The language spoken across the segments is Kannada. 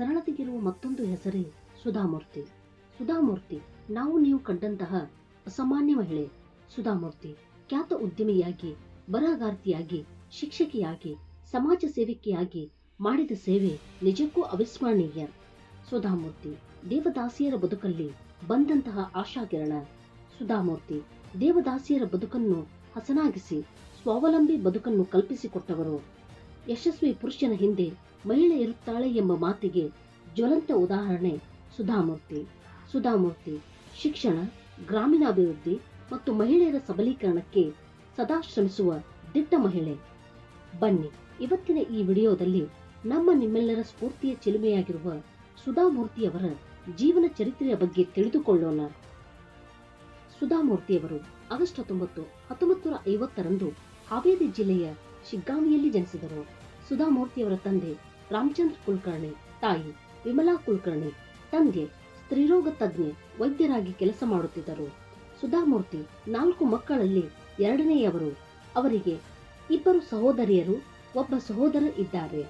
ಸರಳತೆಗಿರುವ ಮತ್ತೊಂದು ಹೆಸರೇ ಸುಧಾಮೂರ್ತಿ. ಸುಧಾಮೂರ್ತಿ, ನಾವು ನೀವು ಕಂಡಂತಹ ಅಸಾಮಾನ್ಯ ಮಹಿಳೆ. ಸುಧಾಮೂರ್ತಿ, ಖ್ಯಾತ ಉದ್ಯಮಿಯಾಗಿ, ಬರಹಗಾರ್ತಿಯಾಗಿ, ಶಿಕ್ಷಕಿಯಾಗಿ, ಸಮಾಜ ಸೇವಕಿಯಾಗಿ ಮಾಡಿದ ಸೇವೆ ನಿಜಕ್ಕೂ ಅವಿಸ್ಮರಣೀಯ. ಸುಧಾಮೂರ್ತಿ, ದೇವದಾಸಿಯರ ಬದುಕಲ್ಲಿ ಬಂದಂತಹ ಆಶಾಕಿರಣ. ಸುಧಾಮೂರ್ತಿ, ದೇವದಾಸಿಯರ ಬದುಕನ್ನು ಹಸನಾಗಿಸಿ, ಸ್ವಾವಲಂಬಿ ಬದುಕನ್ನು ಕಲ್ಪಿಸಿಕೊಟ್ಟವರು. ಯಶಸ್ವಿ ಪುರುಷನ ಹಿಂದೆ ಮಹಿಳೆ ಇರುತ್ತಾಳೆ ಎಂಬ ಮಾತಿಗೆ ಜ್ವಲಂತ ಉದಾಹರಣೆ ಸುಧಾಮೂರ್ತಿ. ಸುಧಾಮೂರ್ತಿ ಶಿಕ್ಷಣ, ಗ್ರಾಮೀಣಾಭಿವೃದ್ಧಿ ಮತ್ತು ಮಹಿಳೆಯರ ಸಬಲೀಕರಣಕ್ಕೆ ಸದಾ ಶ್ರಮಿಸುವ ದಿಟ್ಟ ಮಹಿಳೆ. ಬನ್ನಿ, ಇವತ್ತಿನ ಈ ವಿಡಿಯೋದಲ್ಲಿ ನಮ್ಮ ನಿಮ್ಮೆಲ್ಲರ ಸ್ಫೂರ್ತಿಯ ಚಿಲುಮೆಯಾಗಿರುವ ಸುಧಾಮೂರ್ತಿಯವರ ಜೀವನ ಚರಿತ್ರೆಯ ಬಗ್ಗೆ ತಿಳಿದುಕೊಳ್ಳೋಣ. ಸುಧಾಮೂರ್ತಿಯವರು ಆಗಸ್ಟ್ ಹತ್ತೊಂಬತ್ತು ಹತ್ತೊಂಬತ್ತು ನೂರ ಐವತ್ತರಂದು ಹಾವೇರಿ ಜಿಲ್ಲೆಯ ಶಿಗ್ಗಾಮಿಯಲ್ಲಿ ಜನಿಸಿದರು. ಸುಧಾಮೂರ್ತಿಯವರ ತಂದೆ ರಾಮಚಂದ್ರ ಕುಲಕರ್ಣಿ, ತಾಯಿ ವಿಮಲಾ ಕುಲಕರ್ಣಿ ತಂದೆ ಸ್ತ್ರೀರೋಗ ತಜ್ಞೆ ವೈದ್ಯರಾಗಿ ಕೆಲಸ ಮಾಡುತ್ತಿದ್ದರು. ಸುಧಾಮೂರ್ತಿ ನಾಲ್ಕು ಮಕ್ಕಳಲ್ಲಿ ಎರಡನೆಯವರು. ಅವರಿಗೆ ಇಬ್ಬರು ಸಹೋದರಿಯರು, ಒಬ್ಬ ಸಹೋದರ ಇದ್ದಾರೆ.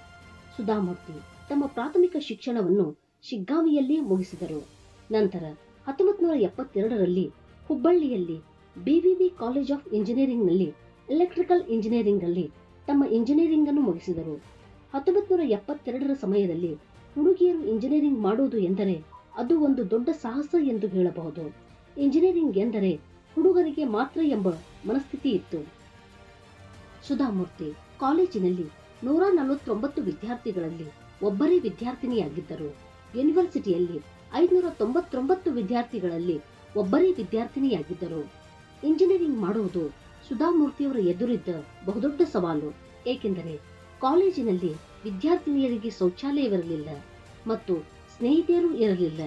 ಸುಧಾಮೂರ್ತಿ ತಮ್ಮ ಪ್ರಾಥಮಿಕ ಶಿಕ್ಷಣವನ್ನು ಶಿಗ್ಗಾವಿಯಲ್ಲೇ ಮುಗಿಸಿದರು. ನಂತರ ಹತ್ತೊಂಬತ್ತು ನೂರ ಎಪ್ಪತ್ತೆರಡರಲ್ಲಿ ಹುಬ್ಬಳ್ಳಿಯಲ್ಲಿ ಬಿವಿವಿ ಕಾಲೇಜ್ ಆಫ್ ಇಂಜಿನಿಯರಿಂಗ್ನಲ್ಲಿ ಎಲೆಕ್ಟ್ರಿಕಲ್ ಇಂಜಿನಿಯರಿಂಗ್ನಲ್ಲಿ ತಮ್ಮ ಇಂಜಿನಿಯರಿಂಗ್ ಅನ್ನು ಮುಗಿಸಿದರು. ಹತ್ತೊಂಬತ್ತು ನೂರ ಎಪ್ಪತ್ತೆರಡರ ಸಮಯದಲ್ಲಿ ಹುಡುಗಿಯರು ಇಂಜಿನಿಯರಿಂಗ್ ಮಾಡುವುದು ಎಂದರೆ ಅದು ಒಂದು ದೊಡ್ಡ ಸಾಹಸ ಎಂದು ಹೇಳಬಹುದು. ಇಂಜಿನಿಯರಿಂಗ್ ಎಂದರೆ ಹುಡುಗರಿಗೆ ಮಾತ್ರ ಎಂಬ ಮನಸ್ಥಿತಿ ಇತ್ತು. ಸುಧಾಮೂರ್ತಿ ಕಾಲೇಜಿನಲ್ಲಿ ನೂರ ನಲವತ್ತೊಂಬತ್ತು ವಿದ್ಯಾರ್ಥಿಗಳಲ್ಲಿ ಒಬ್ಬರೇ ವಿದ್ಯಾರ್ಥಿನಿಯಾಗಿದ್ದರು. ಯೂನಿವರ್ಸಿಟಿಯಲ್ಲಿ ಐದುನೂರ ತೊಂಬತ್ತೊಂಬತ್ತು ವಿದ್ಯಾರ್ಥಿಗಳಲ್ಲಿ ಒಬ್ಬರೇ ವಿದ್ಯಾರ್ಥಿನಿಯಾಗಿದ್ದರು. ಇಂಜಿನಿಯರಿಂಗ್ ಮಾಡುವುದು ಸುಧಾಮೂರ್ತಿಯವರ ಎದುರಿದ್ದ ಬಹುದೊಡ್ಡ ಸವಾಲು, ಏಕೆಂದರೆ ಕಾಲೇಜಿನಲ್ಲಿ ವಿದ್ಯಾರ್ಥಿನಿಯರಿಗೆ ಶೌಚಾಲಯವಿರಲಿಲ್ಲ ಮತ್ತು ಸ್ನೇಹಿತೆಯರು ಇರಲಿಲ್ಲ.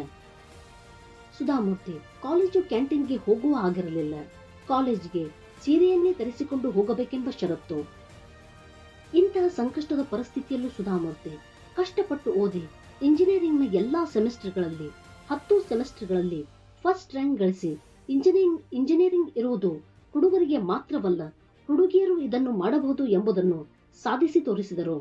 ಸುಧಾಮೂರ್ತಿ ಕಾಲೇಜು ಕ್ಯಾಂಟೀನ್ಗೆ ಹೋಗುವ ಆಗಿರಲಿಲ್ಲ. ಕಾಲೇಜಿಗೆ ಸೀರೆಯನ್ನೇ ಧರಿಸಿಕೊಂಡು ಹೋಗಬೇಕೆಂಬ ಷರತ್ತು. ಇಂತಹ ಸಂಕಷ್ಟದ ಪರಿಸ್ಥಿತಿಯಲ್ಲೂ ಸುಧಾಮೂರ್ತಿ ಕಷ್ಟಪಟ್ಟು ಓದಿ ಇಂಜಿನಿಯರಿಂಗ್ನ ಎಲ್ಲಾ ಸೆಮಿಸ್ಟರ್ಗಳಲ್ಲಿ, ಹತ್ತು ಸೆಮಿಸ್ಟರ್ಗಳಲ್ಲಿ ಫಸ್ಟ್ ರ್ಯಾಂಕ್ ಗಳಿಸಿ ಇಂಜಿನಿಯರಿಂಗ್ ಇಂಜಿನಿಯರಿಂಗ್ ಇರುವುದು ಹುಡುಗರಿಗೆ ಮಾತ್ರವಲ್ಲ, ಹುಡುಗಿಯರು ಇದನ್ನು ಮಾಡಬಹುದು ಎಂಬುದನ್ನು ಸಾಧಿಸಿ ತೋರಿಸಿದರು.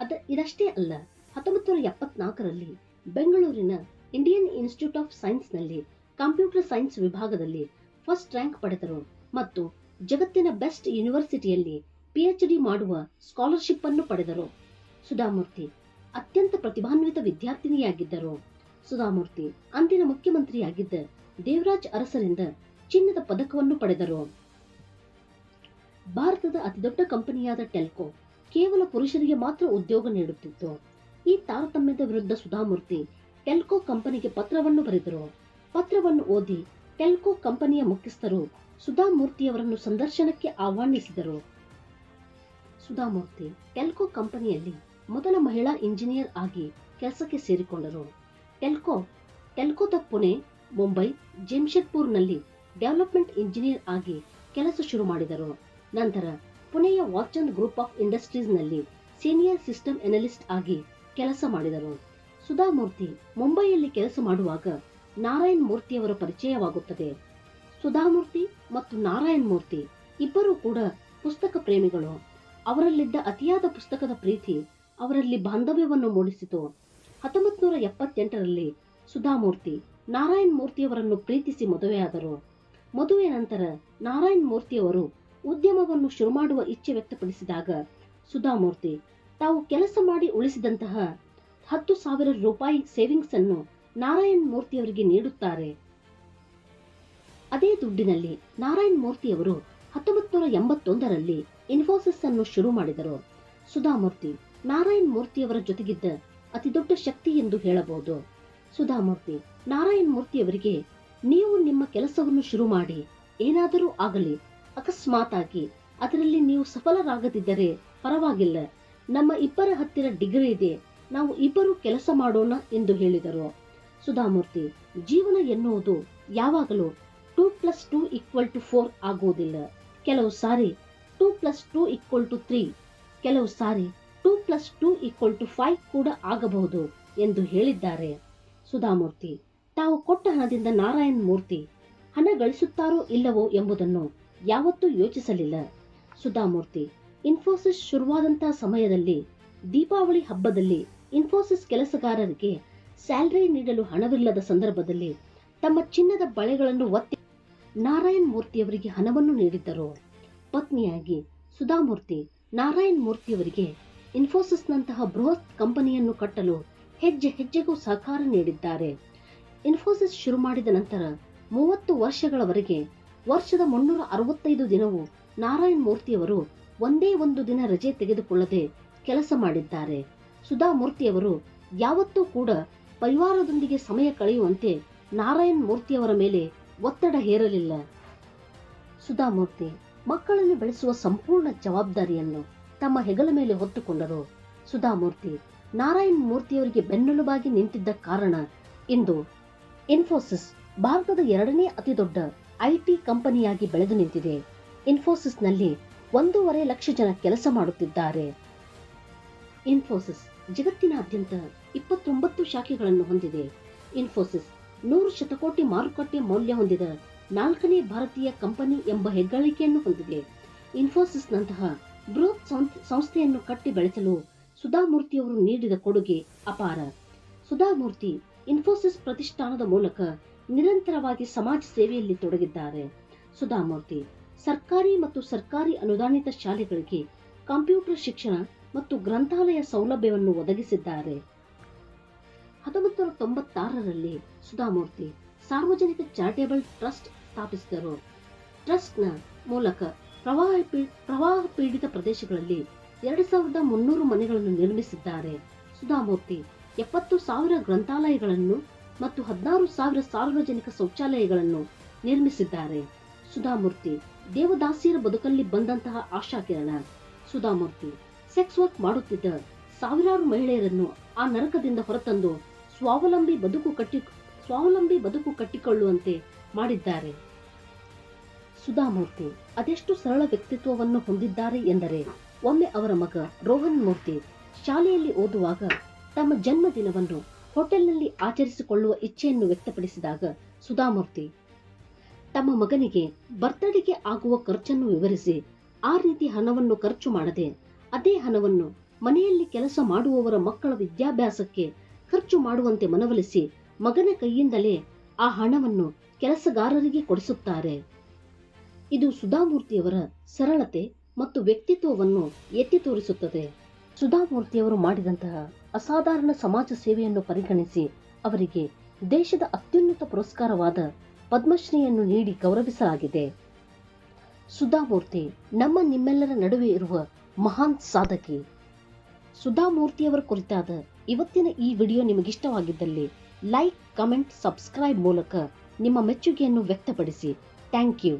ಅದ, ಇದಷ್ಟೇ ಅಲ್ಲ ಹತ್ತೊಂಬತ್ತು ನೂರ ಎಪ್ಪತ್ನಾಲ್ಕರಲ್ಲಿ ಬೆಂಗಳೂರಿನ ಇಂಡಿಯನ್ ಇನ್ಸ್ಟಿಟ್ಯೂಟ್ ಆಫ್ ಸೈನ್ಸ್ನಲ್ಲಿ ಕಂಪ್ಯೂಟರ್ ಸೈನ್ಸ್ ವಿಭಾಗದಲ್ಲಿ ಫಸ್ಟ್ ರ್ಯಾಂಕ್ ಪಡೆದರು ಮತ್ತು ಜಗತ್ತಿನ ಬೆಸ್ಟ್ ಯೂನಿವರ್ಸಿಟಿಯಲ್ಲಿ ಪಿಎಚ್ಡಿ ಮಾಡುವ ಸ್ಕಾಲರ್ಶಿಪ್ ಅನ್ನು ಪಡೆದರು. ಸುಧಾಮೂರ್ತಿ ಅತ್ಯಂತ ಪ್ರತಿಭಾನ್ವಿತ ವಿದ್ಯಾರ್ಥಿನಿಯಾಗಿದ್ದರು. ಸುಧಾಮೂರ್ತಿ ಅಂದಿನ ಮುಖ್ಯಮಂತ್ರಿಯಾಗಿದ್ದ ದೇವರಾಜ್ ಅರಸರಿಂದ ಚಿನ್ನದ ಪದಕವನ್ನು ಪಡೆದರು. ಭಾರತದ ಅತಿದೊಡ್ಡ ಕಂಪನಿಯಾದ ಟೆಲ್ಕೋ ಕೇವಲ ಪುರುಷರಿಗೆ ಮಾತ್ರ ಉದ್ಯೋಗ ನೀಡುತ್ತಿತ್ತು. ಈ ತಾರತಮ್ಯದ ವಿರುದ್ಧ ಸುಧಾಮೂರ್ತಿ ಟೆಲ್ಕೋ ಕಂಪನಿಗೆ ಪತ್ರವನ್ನು ಬರೆದರು. ಪತ್ರವನ್ನು ಓದಿ ಟೆಲ್ಕೋ ಕಂಪನಿಯ ಮುಖ್ಯಸ್ಥರು ಸುಧಾಮೂರ್ತಿಯವರನ್ನು ಸಂದರ್ಶನಕ್ಕೆ ಆಹ್ವಾನಿಸಿದರು. ಸುಧಾಮೂರ್ತಿ ಟೆಲ್ಕೋ ಕಂಪನಿಯಲ್ಲಿ ಮೊದಲ ಮಹಿಳಾ ಇಂಜಿನಿಯರ್ ಆಗಿ ಕೆಲಸಕ್ಕೆ ಸೇರಿಕೊಂಡರು. ಟೆಲ್ಕೋ, ಟೆಲ್ಕೋದ ಪುಣೆ, ಮುಂಬೈ, ಜೆಮ್ಶೆಡ್ಪುರ್ನಲ್ಲಿ ಡೆವಲಪ್ಮೆಂಟ್ ಇಂಜಿನಿಯರ್ ಆಗಿ ಕೆಲಸ ಶುರು ಮಾಡಿದರು. ನಂತರ ಪುಣೆಯ ವಾಚಂದ್ ಗ್ರೂಪ್ ಆಫ್ ಇಂಡಸ್ಟ್ರೀಸ್ನಲ್ಲಿ ಸೀನಿಯರ್ ಸಿಸ್ಟಮ್ ಎನಲಿಸ್ಟ್ ಆಗಿ ಕೆಲಸ ಮಾಡಿದರು ಸುಧಾಮೂರ್ತಿ ಮುಂಬೈಯಲ್ಲಿ ಕೆಲಸ ಮಾಡುವಾಗ ನಾರಾಯಣ್ ಮೂರ್ತಿಯವರ ಪರಿಚಯವಾಗುತ್ತದೆ. ಸುಧಾಮೂರ್ತಿ ಮತ್ತು ನಾರಾಯಣ್ ಮೂರ್ತಿ ಇಬ್ಬರೂ ಕೂಡ ಪುಸ್ತಕ ಪ್ರೇಮಿಗಳು. ಅವರಲ್ಲಿದ್ದ ಅತಿಯಾದ ಪುಸ್ತಕದ ಪ್ರೀತಿ ಅವರಲ್ಲಿ ಬಾಂಧವ್ಯವನ್ನು ಮೂಡಿಸಿತು. ಹತ್ತೊಂಬತ್ತು ನೂರ ಎಪ್ಪತ್ತೆಂಟರಲ್ಲಿ ಸುಧಾಮೂರ್ತಿ ನಾರಾಯಣ್ ಮೂರ್ತಿಯವರನ್ನು ಪ್ರೀತಿಸಿ ಮದುವೆಯಾದರು. ಮದುವೆ ನಂತರ ನಾರಾಯಣ್ ಮೂರ್ತಿಯವರು ಉದ್ಯಮವನ್ನು ಶುರು ಮಾಡುವ ಇಚ್ಛೆ ವ್ಯಕ್ತಪಡಿಸಿದಾಗ, ಸುಧಾಮೂರ್ತಿ, ತಾವು ಕೆಲಸ ಮಾಡಿ ಉಳಿಸಿದಂತಹ ಹತ್ತು ಸಾವಿರ ರೂಪಾಯಿ ಸೇವಿಂಗ್ಸ್ ಅನ್ನು ನಾರಾಯಣ್ ಮೂರ್ತಿಯವರಿಗೆ ನೀಡುತ್ತಾರೆ. ಅದೇ ದುಡ್ಡಿನಲ್ಲಿ ನಾರಾಯಣ್ ಮೂರ್ತಿಯವರು ಹತ್ತೊಂಬತ್ತು ನೂರ ಎಂಬತ್ತೊಂದರಲ್ಲಿ ಇನ್ಫೋಸಿಸ್ ಅನ್ನು ಶುರು ಮಾಡಿದರು. ಸುಧಾಮೂರ್ತಿ, ನಾರಾಯಣ್ ಮೂರ್ತಿಯವರ ಜೊತೆಗಿದ್ದ ಅತಿದೊಡ್ಡ ಶಕ್ತಿ ಎಂದು ಹೇಳಬಹುದು. ಸುಧಾಮೂರ್ತಿ, ನಾರಾಯಣ್ ಮೂರ್ತಿಯವರಿಗೆ ನೀವು ನಿಮ್ಮ ಕೆಲಸವನ್ನು ಶುರು ಮಾಡಿ, ಏನಾದರೂ ಆಗಲಿ ಅಕಸ್ಮಾತ್ ಆಗಿ ಅದರಲ್ಲಿ ನೀವು ಸಫಲರಾಗದಿದ್ದರೆ ಪರವಾಗಿಲ್ಲ. ನಮ್ಮ ಇಬ್ಬರ ಹತ್ತಿರ ಡಿಗ್ರಿ ಇದೆ. ನಾವು ಇಬ್ಬರು ಕೆಲಸ ಮಾಡೋಣ ಎಂದು ಹೇಳಿದರು. ಸುಧಾಮೂರ್ತಿ, ಜೀವನ ಎನ್ನುವುದು ಯಾವಾಗಲೂ two plus two equal to four ಆಗುವುದಿಲ್ಲ. ಕೆಲವು ಸಾರಿ two plus two equal to three, ಕೆಲವು ಸಾರಿ two plus two equal to five ಕೂಡ ಆಗಬಹುದು ಎಂದು ಹೇಳಿದ್ದಾರೆ. ಸುಧಾಮೂರ್ತಿ, ತಾವು ಕೊಟ್ಟ ಹಣದಿಂದ ನಾರಾಯಣ್ ಮೂರ್ತಿ ಹಣ ಗಳಿಸುತ್ತಾರೋ ಇಲ್ಲವೋ ಎಂಬುದನ್ನು ಯಾವತ್ತೂ ಯೋಚಿಸಲಿಲ್ಲ. ಸುಧಾಮೂರ್ತಿ, ಇನ್ಫೋಸಿಸ್ ಶುರುವಾದಂತಹ ಸಮಯದಲ್ಲಿ, ದೀಪಾವಳಿ ಹಬ್ಬದಲ್ಲಿ ಇನ್ಫೋಸಿಸ್ ಕೆಲಸಗಾರರಿಗೆ ಸ್ಯಾಲರಿ ನೀಡಲು ಹಣವಿಲ್ಲದ ಸಂದರ್ಭದಲ್ಲಿ ತಮ್ಮ ಚಿನ್ನದ ಬಳೆಗಳನ್ನು ಒತ್ತಿ ನಾರಾಯಣ್ ಮೂರ್ತಿಯವರಿಗೆ ಹಣವನ್ನು ನೀಡಿದ್ದರು. ಪತ್ನಿಯಾಗಿ ಸುಧಾಮೂರ್ತಿ, ನಾರಾಯಣ್ ಮೂರ್ತಿಯವರಿಗೆ ಇನ್ಫೋಸಿಸ್ನಂತಹ ಬೃಹತ್ ಕಂಪನಿಯನ್ನು ಕಟ್ಟಲು ಹೆಜ್ಜೆ ಹೆಜ್ಜೆಗೂ ಸಹಕಾರ ನೀಡಿದ್ದಾರೆ. ಇನ್ಫೋಸಿಸ್ ಶುರು ಮಾಡಿದ ನಂತರ ಮೂವತ್ತು ವರ್ಷಗಳವರೆಗೆ ವರ್ಷದ ಮುನ್ನೂರ ಅರವತ್ತೈದು ದಿನವೂ ನಾರಾಯಣ್ ಮೂರ್ತಿಯವರು ಒಂದೇ ಒಂದು ದಿನ ರಜೆ ತೆಗೆದುಕೊಳ್ಳದೆ ಕೆಲಸ ಮಾಡಿದ್ದಾರೆ. ಸುಧಾಮೂರ್ತಿಯವರು ಯಾವತ್ತೂ ಕೂಡ ಪರಿವಾರದೊಂದಿಗೆ ಸಮಯ ಕಳೆಯುವಂತೆ ನಾರಾಯಣ್ ಮೂರ್ತಿಯವರ ಮೇಲೆ ಒತ್ತಡ ಹೇರಲಿಲ್ಲ. ಸುಧಾಮೂರ್ತಿ ಮಕ್ಕಳನ್ನು ಬೆಳೆಸುವ ಸಂಪೂರ್ಣ ಜವಾಬ್ದಾರಿಯನ್ನು ತಮ್ಮ ಹೆಗಲ ಮೇಲೆ ಹೊತ್ತುಕೊಂಡರು. ಸುಧಾಮೂರ್ತಿ ನಾರಾಯಣ್ ಮೂರ್ತಿಯವರಿಗೆ ಬೆನ್ನೆಲುಬಾಗಿ ನಿಂತಿದ್ದ ಕಾರಣ ಇಂದು ಇನ್ಫೋಸಿಸ್ ಭಾರತದ ಎರಡನೇ ಅತಿದೊಡ್ಡ ಐಟಿ ಕಂಪನಿಯಾಗಿ ಬೆಳೆದು ನಿಂತಿದೆ. ಇನ್ಫೋಸಿಸ್ನಲ್ಲಿ ಒಂದೂವರೆ ಲಕ್ಷ ಜನ ಕೆಲಸ ಮಾಡುತ್ತಿದ್ದಾರೆ. ಇನ್ಫೋಸಿಸ್ ಜಗತ್ತಿನಾದ್ಯಂತ ಇಪ್ಪತ್ತೊಂಬತ್ತು ಶಾಖೆಗಳನ್ನು ಹೊಂದಿದೆ. ಇನ್ಫೋಸಿಸ್ ನೂರು ಶತಕೋಟಿ ಮಾರುಕಟ್ಟೆ ಮೌಲ್ಯ ಹೊಂದಿದ ನಾಲ್ಕನೇ ಭಾರತೀಯ ಕಂಪನಿ ಎಂಬ ಹೆಗ್ಗಳಿಕೆಯನ್ನು ಹೊಂದಿದೆ. ಇನ್ಫೋಸಿಸ್ನಂತಹ ಬೃಹತ್ ಸಂಸ್ಥೆಯನ್ನು ಕಟ್ಟಿ ಬೆಳೆಸಲು ಸುಧಾಮೂರ್ತಿಯವರು ನೀಡಿದ ಕೊಡುಗೆ ಅಪಾರ. ಸುಧಾಮೂರ್ತಿ ಇನ್ಫೋಸಿಸ್ ಪ್ರತಿಷ್ಠಾನದ ಮೂಲಕ ನಿರಂತರವಾಗಿ ಸಮಾಜ ಸೇವೆಯಲ್ಲಿ ತೊಡಗಿದ್ದಾರೆ. ಸುಧಾಮೂರ್ತಿ, ಸರ್ಕಾರಿ ಮತ್ತು ಸರ್ಕಾರಿ ಅನುದಾನಿತ ಶಾಲೆಗಳಿಗೆ ಕಂಪ್ಯೂಟರ್ ಶಿಕ್ಷಣ ಮತ್ತು ಗ್ರಂಥಾಲಯ ಸೌಲಭ್ಯವನ್ನು ಒದಗಿಸಿದ್ದಾರೆ. ಹತ್ತೊಂಬತ್ತು ತೊಂಬತ್ತಾರರಲ್ಲಿ ಸುಧಾಮೂರ್ತಿ ಸಾರ್ವಜನಿಕ ಚಾರಿಟೇಬಲ್ ಟ್ರಸ್ಟ್ ಸ್ಥಾಪಿಸಿದರು. ಟ್ರಸ್ಟ್ನ ಮೂಲಕ ಪ್ರವಾಹ ಪ್ರವಾಹ ಪೀಡಿತ ಪ್ರದೇಶಗಳಲ್ಲಿ ಎರಡು ಸಾವಿರದ ಮುನ್ನೂರು ಮನೆಗಳನ್ನು ನಿರ್ಮಿಸಿದ್ದಾರೆ. ಸುಧಾಮೂರ್ತಿ, ಎಪ್ಪತ್ತು ಸಾವಿರ ಗ್ರಂಥಾಲಯಗಳನ್ನು ಮತ್ತು ಹದಿನಾರು ಸಾವಿರ ಸಾರ್ವಜನಿಕ ಶೌಚಾಲಯಗಳನ್ನು ನಿರ್ಮಿಸಿದ್ದಾರೆ. ಸುಧಾಮೂರ್ತಿ, ದೇವದಾಸಿಯರ ಬದುಕಲ್ಲಿ ಬಂದಂತಹ ಆಶಾಕಿರಣ. ಸುಧಾಮೂರ್ತಿ, ಸೆಕ್ಸ್ ವರ್ಕ್ ಮಾಡುತ್ತಿದ್ದ ಸಾವಿರಾರು ಮಹಿಳೆಯರನ್ನು ಆ ನರಕದಿಂದ ಹೊರತಂದು ಸ್ವಾವಲಂಬಿ ಬದುಕು ಕಟ್ಟಿ, ಸ್ವಾವಲಂಬಿ ಬದುಕು ಕಟ್ಟಿಕೊಳ್ಳುವಂತೆ ಮಾಡಿದ್ದಾರೆ. ಸುಧಾಮೂರ್ತಿ, ಅದೆಷ್ಟು ಸರಳ ವ್ಯಕ್ತಿತ್ವವನ್ನು ಹೊಂದಿದ್ದಾರೆ ಎಂದರೆ, ಒಮ್ಮೆ ಅವರ ಮಗ ರೋಹನ್ ಮೂರ್ತಿ ಶಾಲೆಯಲ್ಲಿ ಓದುವಾಗ ತಮ್ಮ ಜನ್ಮದಿನವನ್ನು ಹೋಟೆಲ್ನಲ್ಲಿ ಆಚರಿಸಿಕೊಳ್ಳುವ ಇಚ್ಛೆಯನ್ನು ವ್ಯಕ್ತಪಡಿಸಿದಾಗ ಸುಧಾಮೂರ್ತಿ, ತಮ್ಮ ಮಗನಿಗೆ ಬರ್ತ್ಡೇಗೆ ಆಗುವ ಖರ್ಚನ್ನು ವಿವರಿಸಿ ಆ ರೀತಿ ಹಣವನ್ನು ಖರ್ಚು ಮಾಡದೆ ಅದೇ ಹಣವನ್ನು ಮನೆಯಲ್ಲಿ ಕೆಲಸ ಮಾಡುವವರ ಮಕ್ಕಳ ವಿದ್ಯಾಭ್ಯಾಸಕ್ಕೆ ಖರ್ಚು ಮಾಡುವಂತೆ ಮನವೊಲಿಸಿ ಮಗನ ಕೈಯಿಂದಲೇ ಆ ಹಣವನ್ನು ಕೆಲಸಗಾರರಿಗೆ ಕೊಡಿಸುತ್ತಾರೆ. ಇದು ಸುಧಾಮೂರ್ತಿಯವರ ಸರಳತೆ ಮತ್ತು ವ್ಯಕ್ತಿತ್ವವನ್ನು ಎತ್ತಿ ತೋರಿಸುತ್ತದೆ. ಸುಧಾಮೂರ್ತಿಯವರು ಮಾಡಿದಂತಹ ಅಸಾಧಾರಣ ಸಮಾಜ ಸೇವೆಯನ್ನು ಪರಿಗಣಿಸಿ ಅವರಿಗೆ ದೇಶದ ಅತ್ಯುನ್ನತ ಪುರಸ್ಕಾರವಾದ ಪದ್ಮಶ್ರೀಯನ್ನು ನೀಡಿ ಗೌರವಿಸಲಾಗಿದೆ. ಸುಧಾಮೂರ್ತಿ ನಮ್ಮ ನಿಮ್ಮೆಲ್ಲರ ನಡುವೆ ಇರುವ ಮಹಾನ್ ಸಾಧಕಿ. ಸುಧಾಮೂರ್ತಿಯವರ ಕುರಿತಾದ ಇವತ್ತಿನ ಈ ವಿಡಿಯೋ ನಿಮಗಿಷ್ಟವಾಗಿದ್ದಲ್ಲಿ ಲೈಕ್, ಕಮೆಂಟ್, ಸಬ್ಸ್ಕ್ರೈಬ್ ಮೂಲಕ ನಿಮ್ಮ ಮೆಚ್ಚುಗೆಯನ್ನು ವ್ಯಕ್ತಪಡಿಸಿ. Thank you.